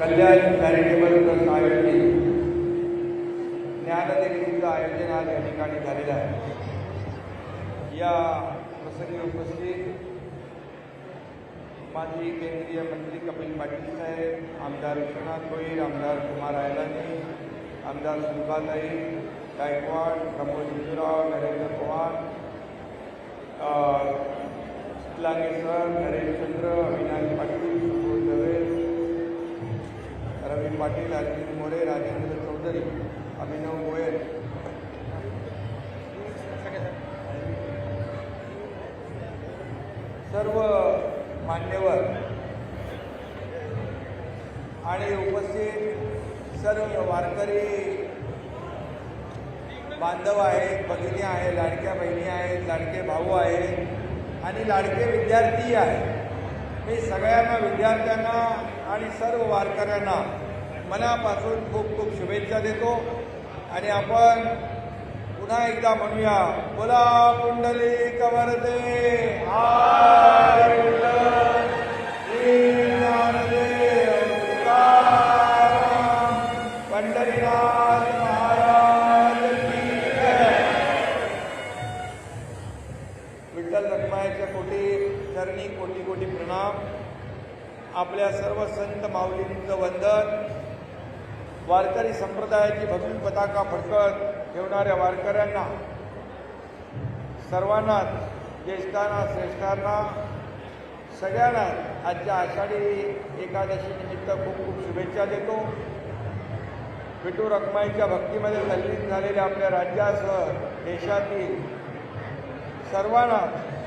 कल्याण charitable trust आयोजित ज्ञानदेवीचं आयोजन आज या आहे या प्रसंगी उपस्थित माजी केंद्रीय मंत्री कपिल पाटील साहेब आमदार विश्वनाथ भोईर आमदार कुमार आयलानी आमदार सुलभाताई गायकवाड प्रमोद विजूराव नरेंद्र पवार लागे सर नरेशचंद्र अविनाश पाटील अरविंद मोरे राजेंद्र चौधरी अभिनव गोयल. सर्व मान्यवर आणि उपस्थित सर्व वारकरी बांधव आहेत भगिनी आहेत लाडक्या बहिणी आहेत लाडके भाऊ आहेत आणि लाडके विद्यार्थी आहेत. मी सगळ्यांना विद्यार्थ्यांना आणि सर्व वारकऱ्यांना मनापासून खूप खूप शुभेच्छा देतो. आणि आपण पुन्हा एकदा म्हणूया बोला कुंडली कवरते पंढरीनाथ महाराज की जय. विठ्ठल रखमायाच्या कोटी चरणी कोटी कोटी प्रणाम. आपल्या सर्व संत माऊलींचं वंदन. वारकरी संप्रदायाची भगवी पताका फडकत ठेवणाऱ्या वारकऱ्यांना सर्वांनाच ज्येष्ठांना श्रेष्ठांना सगळ्यांना आजच्या आषाढी एकादशी निमित्त खूप खूप शुभेच्छा देतो. विठू रखमाईच्या भक्तीमध्ये तल्लीन झालेल्या आपल्या राज्यासह देशातील सर्वांना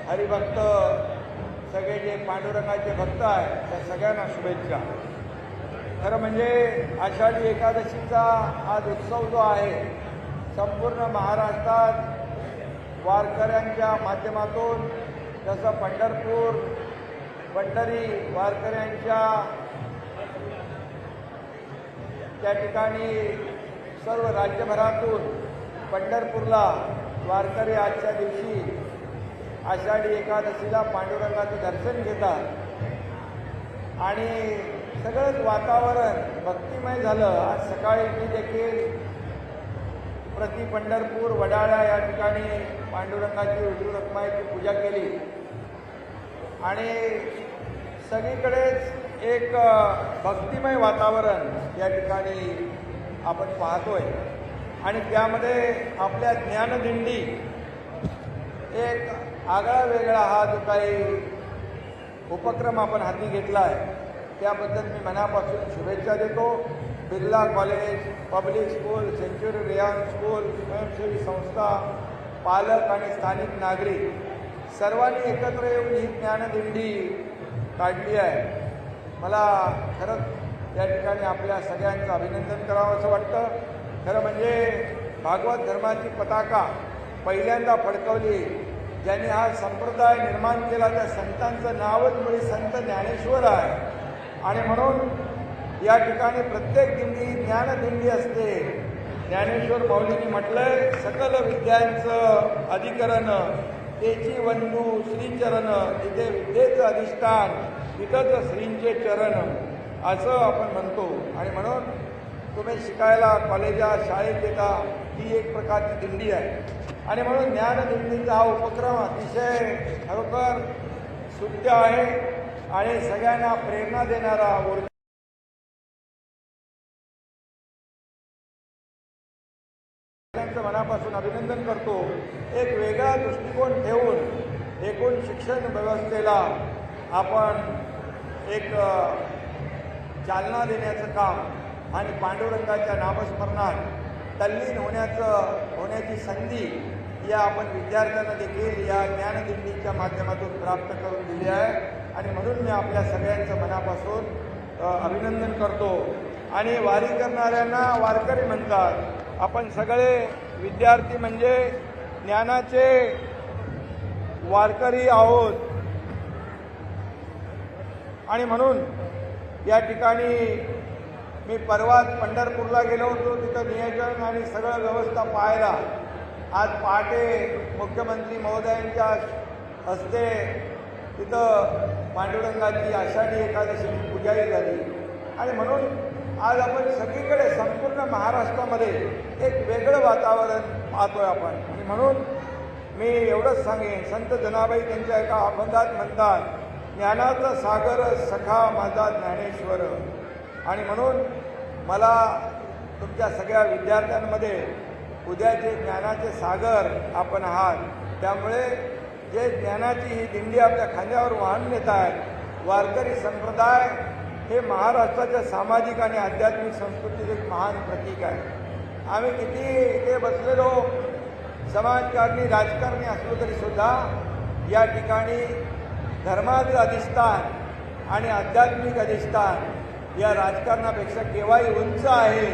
हरिभक्त सगळे जे पांडुरंगाचे भक्त आहेत त्या सगळ्यांना शुभेच्छा. खरं म्हणजे आषाढी एकादशीचा आज उत्सव जो आहे संपूर्ण महाराष्ट्रात वारकऱ्यांच्या माध्यमातून जसं पंढरपूर पंढरी वारकऱ्यांच्या त्या ठिकाणी सर्व राज्यभरातून पंढरपूरला वारकरी आजच्या दिवशी आषाढी एकादशीला पांडुरंगाचं दर्शन घेतात. आणि सगळंच वातावरण भक्तिमय झालं. आज सकाळी मी देखील प्रति पंढरपूर वडाळा या ठिकाणी पांडुरंगाची विठू रखमाईची पूजा केली. आणि सगळीकडेच एक भक्तिमय वातावरण या ठिकाणी आपण पाहतोय. आणि त्यामध्ये आपल्या ज्ञानदिंडी एक आगळा वेगळा हा जो काही उपक्रम आपण हाती घेतला आहे त्याबद्दल मी मनापासून शुभेच्छा देतो. Birla college public school century Ryan school स्वयंसेवी संस्था पालक आणि स्थानिक नागरिक. सर्वांनी एकत्र येऊन ही ज्ञानदिंडी काढली आहे. मला खरंच या ठिकाणी आपल्या सगळ्यांचं अभिनंदन करावं असं वाटतं. खरं म्हणजे भागवत धर्माची पताका पहिल्यांदा फडकवली ज्यांनी हा संप्रदाय निर्माण केला त्या संतांचं नावच मुळे संत ज्ञानेश्वर आहे. आणि म्हणून या ठिकाणी प्रत्येक दिंडी ज्ञानदिंडी असते. ज्ञानेश्वर माऊलींनी म्हटलंय सकल विद्यांचं अधिकरण तेची वंदू श्रीचरण तिथे विद्येचं अधिष्ठान तिथंच श्रींचे चरण असं आपण म्हणतो. आणि म्हणून तुम्ही शिकायला कॉलेजात शाळेत येता ही एक प्रकारची दिंडी आहे. आणि म्हणून ज्ञानदिंडीचा हा उपक्रम अतिशय खरोखर सुट्य आहे. आणि सगळ्यांना प्रेरणा देणारा ऊर्जा मनापासून अभिनंदन करतो. एक वेगळा दृष्टिकोन ठेवून एकूण शिक्षण व्यवस्थेला आपण एक चालना देण्याचं काम आणि पांडुरंगाच्या नामस्मरणात तल्लीन होण्याचं होण्याची संधी या आपण विद्यार्थ्यांना देखील या ज्ञानदिंडीच्या माध्यमातून प्राप्त करून दिली आहे. आणि म्हणून मी आपल्या सगळ्यांचं मनापासून अभिनंदन करतो. आणि वारी करणाऱ्यांना वारकरी म्हणतात आपण सगळे विद्यार्थी म्हणजे ज्ञानाचे वारकरी आहोत. आणि म्हणून या ठिकाणी मी परवाच पंढरपूरला गेलो होतो तिथं नियोजन आणि सगळं व्यवस्था पाहायला. आज पहाटे मुख्यमंत्री महोदयांच्या हस्ते तिथं पांडुरंगाची आषाढी एकादशीची पूजाही झाली. आणि म्हणून आज आपण सगळीकडे संपूर्ण महाराष्ट्रामध्ये एक वेगळं वातावरण पाहतोय आपण. आणि म्हणून मी एवढंच सांगेन संत जनाबाई त्यांच्या एका अभंगात म्हणतात ज्ञानाचा सागर सखा माझा ज्ञानेश्वर. आणि म्हणून मला तुमच्या सगळ्या विद्यार्थ्यांमध्ये उद्याचे ज्ञानाचे सागर आपण आहात. त्यामुळे जे ज्ञानाची ही दिंडी आपल्या खांद्यावर वाहन नेत आहेत वारकरी संप्रदाय हे महाराष्ट्राच्या सामाजिक आणि आध्यात्मिक संस्कृतीचे एक महान प्रतीक आहे. आम्ही किती इथे बसलेलो समाजकारणी राजकारणी असलो तरी सुद्धा या ठिकाणी धर्माचं अधिष्ठान आणि आध्यात्मिक अधिष्ठान या राजकारणापेक्षा केव्हाही उंच आहे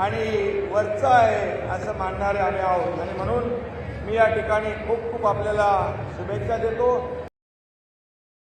आणि वरचं आहे असं मानणारे आम्ही आहोत. आणि म्हणून मी या ठिकाणी खूप खूप आपल्याला शुभेच्छा देतो.